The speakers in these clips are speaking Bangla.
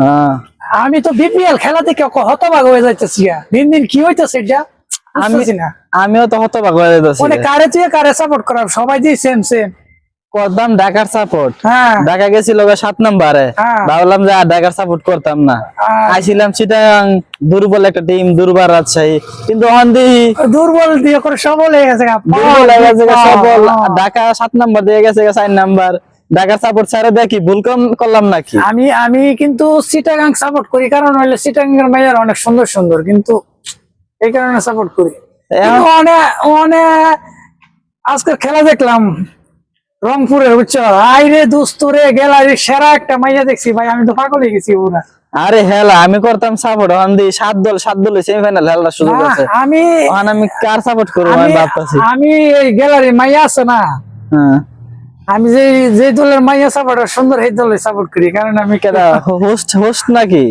হ্যাঁ। আমি তো বিপিএল খেলা থেকে হতবাগ হয়ে যাইতেছি দিন দিন কি হইতেছে এটা? আমি আমিও তো হতবাক হয়ে যেতেছি মানে কারে তুই কারে সাপোর্ট করার? সবাই দিয়ে সেম সেম করতাম ঢাকার সাপোর্ট হ্যাঁ। ঢাকা গেছিল সাত নম্বরে। হ্যাঁ। ভাবলাম যে আর ঢাকার সাপোর্ট করতাম না। আইছিলাম চিটাং দুর্বল একটা টিম দুর্বার রাজশাহী। কিন্তু দুর্বল দিয়ে করে সবল হয়ে গেছে গা। দুর্বল হয়ে গেছে গা সবল। হ্যাঁ। ঢাকা সাত নাম্বার দিয়ে গেছে চার নাম্বার। ঢাকার সাপোর্ট ছাড়ে দেখি ভুল কম- করলাম নাকি? আমি আমি কিন্তু সিটাগাং সাপোর্ট করি। কারণ হইলে সিটাগাং এর মেয়ের অনেক সুন্দর সুন্দর কিন্তু এই কারণে সাপোর্ট করি। আজকের খেলা দেখলাম রংপুরের বুঝছ? আইরে দোস্তরে গ্যালারি সেরা একটা মাইয়া দেখছি। ভাই আমি তো পাগল হয়ে গেছি পুরা। আরে হেলা আমি করতাম সাপোর্ট ওখান দিয়ে সাত দল সাত দল সেমিফাইনাল খেলার সুযোগ আছে আমি আমি কার সাপোর্ট করব? আমি আমি আমি এই গ্যালারি মাইয়া আছে না? হ্যাঁ। আমি যে যে দলের মাইয়া সাপোর্ট সুন্দর এই দলের সাপোর্ট করি কারণ আমি কেডা হোস্ট হোস্ট নাকি?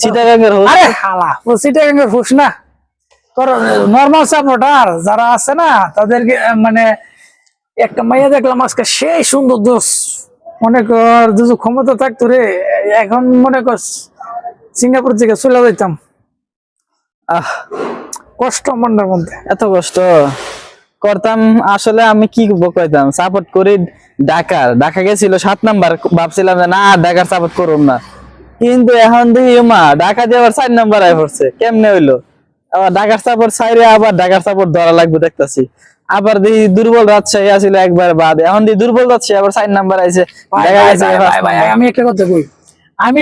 চিটাগাঙ্গের হোস্ট? আরে হালা ও সিটাগাং এর ফুস না। তোর নর্মাল সাপোর্টার যারা আছে না তাদেরকে মানে একটা মাইয়া দেখলাম আজকে সেই সুন্দর দোষ। মনে কর যদি ক্ষমতা থাকতো রে এখন মনে কর সিঙ্গাপুর থেকে চলে যাইতাম। আহ কষ্ট মন্ডার মধ্যে। এত কষ্ট? করতাম আসলে আমি কি কইতাম সাপোর্ট করি ঢাকার। ঢাকা গেছিল সাত নাম্বার ভাবছিলাম যে না ঢাকার সাপোর্ট করুম না। কিন্তু এখন দেখি মা ঢাকা দিয়ে আবার চার নাম্বার আয় পড়ছে। কেমনে হইল? আবার ঢাকার সাপোর্ট সাইরে আবার ঢাকার সাপোর্ট ধরা লাগবে দেখতাছি। আবার দেখি দুর্বল রাজশাহী আসলে একবার বাদ। এখন দেখি দুর্বল রাজশাহী আবার চার নাম্বার আইছে। আমি একটা কথা কই? আমি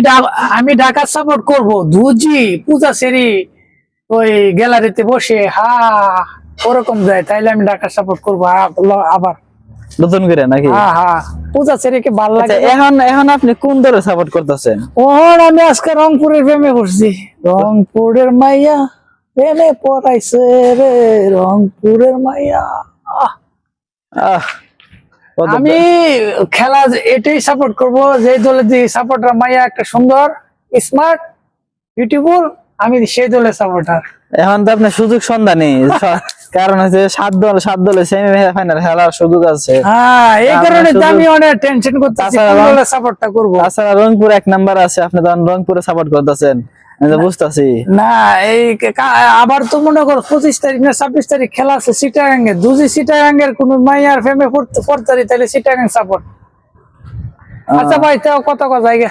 আমি ঢাকার সাপোর্ট করব। ধুজি পূজা সেরি ওই গ্যালারিতে বসে হা ওরকম যায় তাইলে আমি ঢাকার সাপোর্ট করব আবার। নতুন করে নাকি? হ্যাঁ হ্যাঁ। পূজা সেরিকে ভালো আচ্ছা, লাগে এখন এখন আপনি কোন দলে সাপোর্ট করতেছেন? আমি আজকে রংপুরের প্রেমে পড়ছি। রংপুরের মাইয়া প্রেমে পড়াইছে রে রংপুরের মাইয়া। আহ, আহ আমি খেলা যে- এটাই সাপোর্ট করব যে দলে দিয়ে সাপোর্টার মাইয়া একটা সুন্দর স্মার্ট বিউটিফুল আমি সেই দলের সাপোর্টার এখন তো আপনার সুযোগ সন্ধানী। কারণ হচ্ছে সাত দল সাত দলে সেমি ফাইনাল খেলার সুযোগ আছে। হ্যাঁ এই কারণে আমি অনেক টেনশন করতেছি সাপোর্টটা করব? তাছাড়া রংপুর এক নাম্বার আছে আপনি তখন রংপুরে সাপোর্ট করতেছেন। বুঝতেছি। না এই আবার তো মনে করো পঁচিশ তারিখ না ছাব্বিশ তারিখ খেলা আছে দুজি কোন মাইয়ার ফেমে পড়তে পড়তারি তাহলে সিটাগাং সাপোর্ট আচ্ছা ভাই তাও কত কথা জায়গা